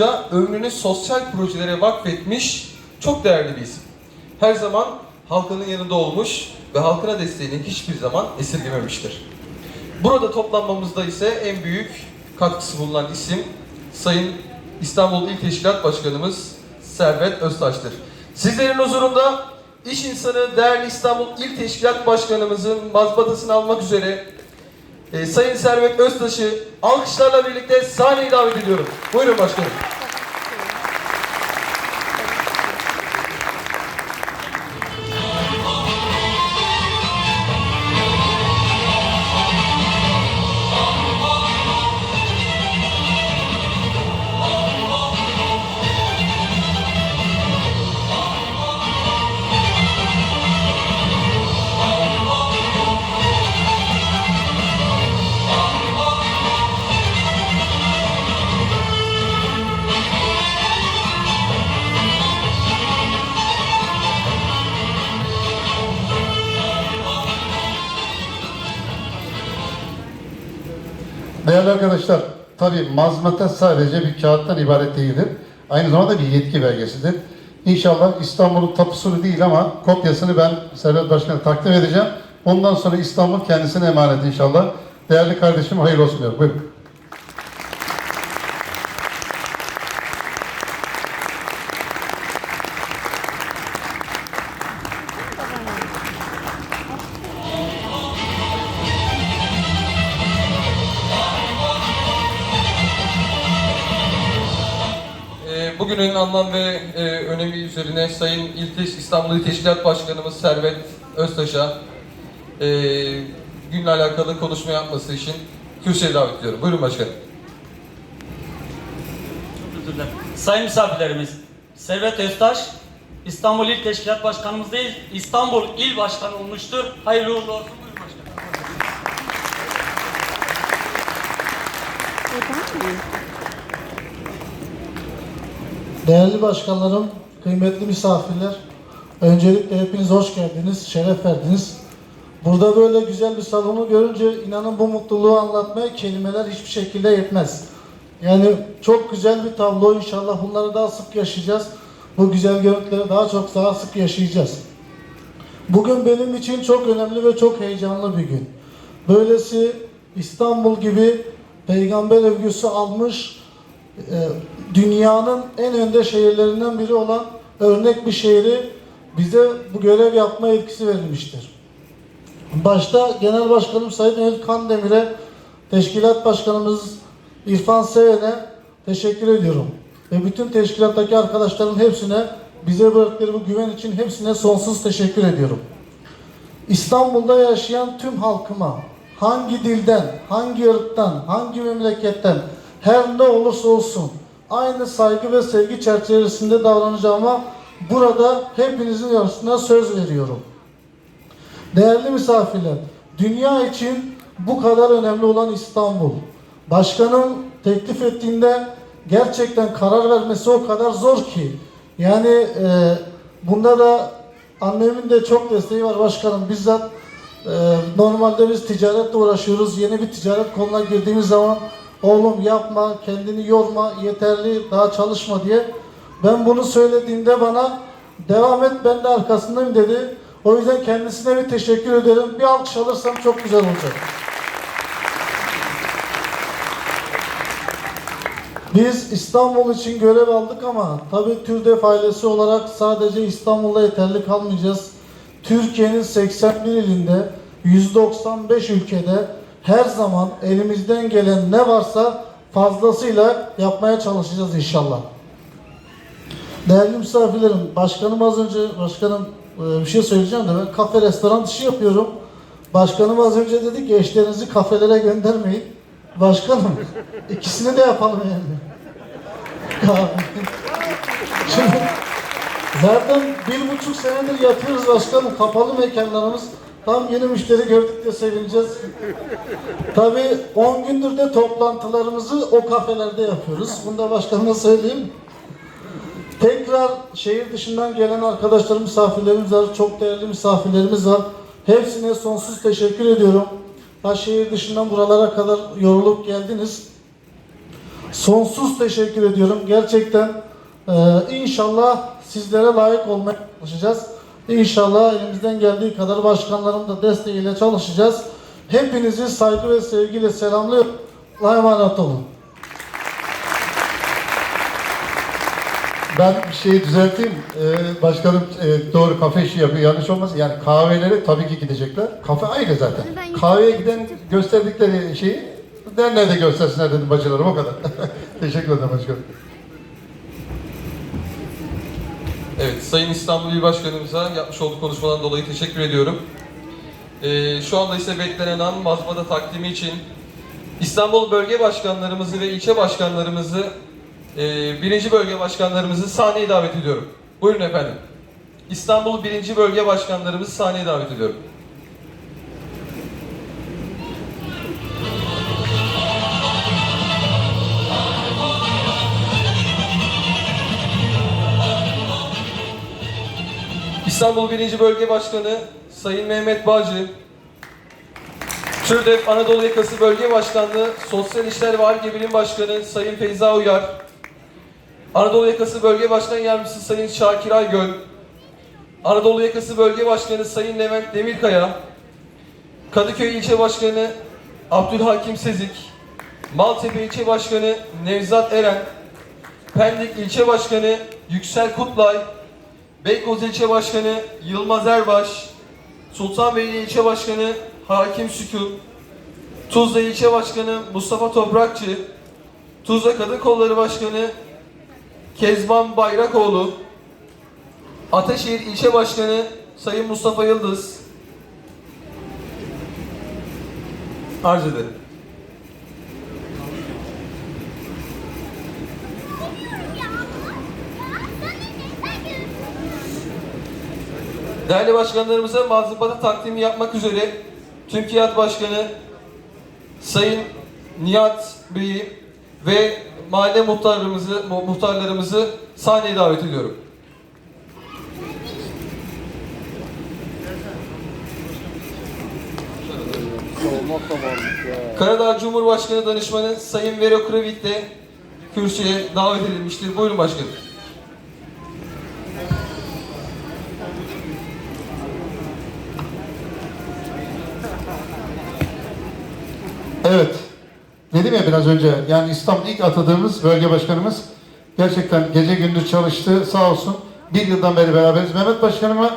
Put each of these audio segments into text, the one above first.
Ayrıca ömrünü sosyal projelere vakfetmiş çok değerli bir isim. Her zaman halkının yanında olmuş ve halkına desteğini hiçbir zaman esirgememiştir. Burada toplanmamızda ise en büyük katkısı bulunan isim Sayın İstanbul İl Teşkilat Başkanımız Servet Öztaş'tır. Sizlerin huzurunda iş insanı değerli İstanbul İl Teşkilat Başkanımızın mazbatasını almak üzere e, Sayın Servet Öztaş'ı alkışlarla birlikte sahneye davet ediyorum. Buyurun başkanım. Değerli arkadaşlar, tabi mazmata sadece bir kağıttan ibaret değildir. Aynı zamanda bir yetki belgesidir. İnşallah İstanbul'un tapusunu değil ama kopyasını ben Servet Başkan'a takdim edeceğim. Ondan sonra İstanbul kendisine emanet inşallah. Değerli kardeşim hayırlı olsun diyorum. Buyurun. Bugünün anlam ve e, önemi üzerine Sayın İlteş, İstanbul İl Teşkilat Başkanımız Servet Öztaş'a e, günle alakalı konuşma yapması için kürsüye davet ediyorum. Buyurun başkanım. Özür dilerim. Sayın misafirlerimiz, Servet Öztaş, İstanbul İl Teşkilat Başkanımız değil, İstanbul İl Başkanı olmuştur. Hayırlı uğurlu olsun. Buyurun başkanım. Değerli başkanlarım, kıymetli misafirler, öncelikle hepiniz hoş geldiniz, şeref verdiniz. Burada böyle güzel bir salonu görünce inanın bu mutluluğu anlatmaya kelimeler hiçbir şekilde yetmez. Yani çok güzel bir tablo inşallah bunları daha sık yaşayacağız. Bu güzel görüntüleri daha çok daha sık yaşayacağız. Bugün benim için çok önemli ve çok heyecanlı bir gün. Böylesi İstanbul gibi peygamber övgüsü almış e, dünyanın en önde şehirlerinden biri olan örnek bir şehri bize bu görev yapma yetkisi verilmiştir. Başta Genel Başkanım Sayın Eylül Kandemir'e, Teşkilat Başkanımız İrfan Seven'e teşekkür ediyorum. Ve bütün teşkilattaki arkadaşların hepsine bize bıraktıkları bu güven için hepsine sonsuz teşekkür ediyorum. İstanbul'da yaşayan tüm halkıma hangi dilden, hangi ırktan, hangi memleketten her ne olursa olsun aynı saygı ve sevgi çerçevesinde davranacağıma burada hepinizin arasında söz veriyorum. Değerli misafirler, dünya için bu kadar önemli olan İstanbul. Başkanın teklif ettiğinde gerçekten karar vermesi o kadar zor ki. Yani e, bunda da annemin de çok desteği var başkanım. Bizzat e, normalde biz ticaretle uğraşıyoruz. Yeni bir ticaret konuna girdiğimiz zaman oğlum yapma, kendini yorma, yeterli daha çalışma diye. Ben bunu söylediğimde bana devam et ben de arkasındayım dedi. O yüzden kendisine bir teşekkür ederim. Bir alkış alırsam çok güzel olacak. Biz İstanbul için görev aldık ama tabii TÜRDEF ailesi olarak sadece İstanbul'da yeterli kalmayacağız. Türkiye'nin 81 ilinde 195 ülkede her zaman elimizden gelen ne varsa fazlasıyla yapmaya çalışacağız inşallah. Değerli misafirlerim, başkanım az önce, başkanım e, bir şey söyleyeceğim de ben kafe restoran işi yapıyorum. Başkanım az önce dedi ki eşlerinizi kafelere göndermeyin. Başkanım ikisini de yapalım yani. Ya, Şimdi zaten bir buçuk senedir yapıyoruz başkanım. Kapalı mekanlarımız. Tam yeni müşteri gördük de sevineceğiz. Tabii 10 gündür de toplantılarımızı o kafelerde yapıyoruz. Bunu da başkanıma söyleyeyim. Tekrar şehir dışından gelen arkadaşlarım, misafirlerimiz var. Çok değerli misafirlerimiz var. Hepsine sonsuz teşekkür ediyorum. Ha şehir dışından buralara kadar yorulup geldiniz. Sonsuz teşekkür ediyorum. Gerçekten e, inşallah sizlere layık olmaya çalışacağız. İnşallah elimizden geldiği kadar başkanların da desteğiyle çalışacağız. Hepinizi saygı ve sevgiyle selamlıyorum. Allah'a emanet olun. Ben bir şeyi düzelteyim. Ee, başkanım e, doğru kafe işi yapıyor. Yanlış olmasın. Yani kahvelere tabii ki gidecekler. Kafe aynı zaten. Kahveye giden gösterdikleri şeyi derneğe de göstersinler dedim bacılarım o kadar. Teşekkür ederim başkanım. Evet, Sayın İstanbul İl Başkanımıza yapmış olduğu konuşmadan dolayı teşekkür ediyorum. Ee, şu anda ise beklenen an mazmada takdimi için İstanbul Bölge Başkanlarımızı ve ilçe başkanlarımızı, e, birinci bölge başkanlarımızı sahneye davet ediyorum. Buyurun efendim. İstanbul birinci bölge başkanlarımızı sahneye davet ediyorum. İstanbul 1. Bölge Başkanı Sayın Mehmet Bağcı, TÜRDEP Anadolu Yakası Bölge Başkanlığı Sosyal İşler ve Aile Bilim Başkanı Sayın Feyza Uyar, Anadolu Yakası Bölge Başkan Yardımcısı Sayın Şakir Aygöl, Anadolu Yakası Bölge Başkanı Sayın Levent Demirkaya, Kadıköy İlçe Başkanı Abdülhakim Sezik, Maltepe İlçe Başkanı Nevzat Eren, Pendik İlçe Başkanı Yüksel Kutlay, Beykoz İlçe Başkanı Yılmaz Erbaş, Sultanbeyli İlçe Başkanı Hakim Sükun, Tuzla İlçe Başkanı Mustafa Toprakçı, Tuzla Kadın Kolları Başkanı Kezban Bayrakoğlu, Ataşehir İlçe Başkanı Sayın Mustafa Yıldız, arz ederim. Değerli başkanlarımıza mazlumata takdimi yapmak üzere TÜMKİAD Başkanı Sayın Nihat Bey'i ve mahalle muhtarlarımızı, mu- muhtarlarımızı sahneye davet ediyorum. Karadağ Cumhurbaşkanı Danışmanı Sayın Vero Kravik de kürsüye davet edilmiştir. Buyurun başkanım. Evet. Dedim ya biraz önce yani İstanbul ilk atadığımız bölge başkanımız gerçekten gece gündüz çalıştı sağ olsun. Bir yıldan beri beraberiz. Mehmet Başkanıma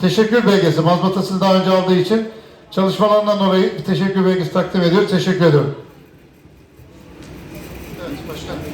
teşekkür belgesi mazbatasını daha önce aldığı için çalışmalarından dolayı bir teşekkür belgesi takdim ediyoruz. Teşekkür ediyorum. Evet başkan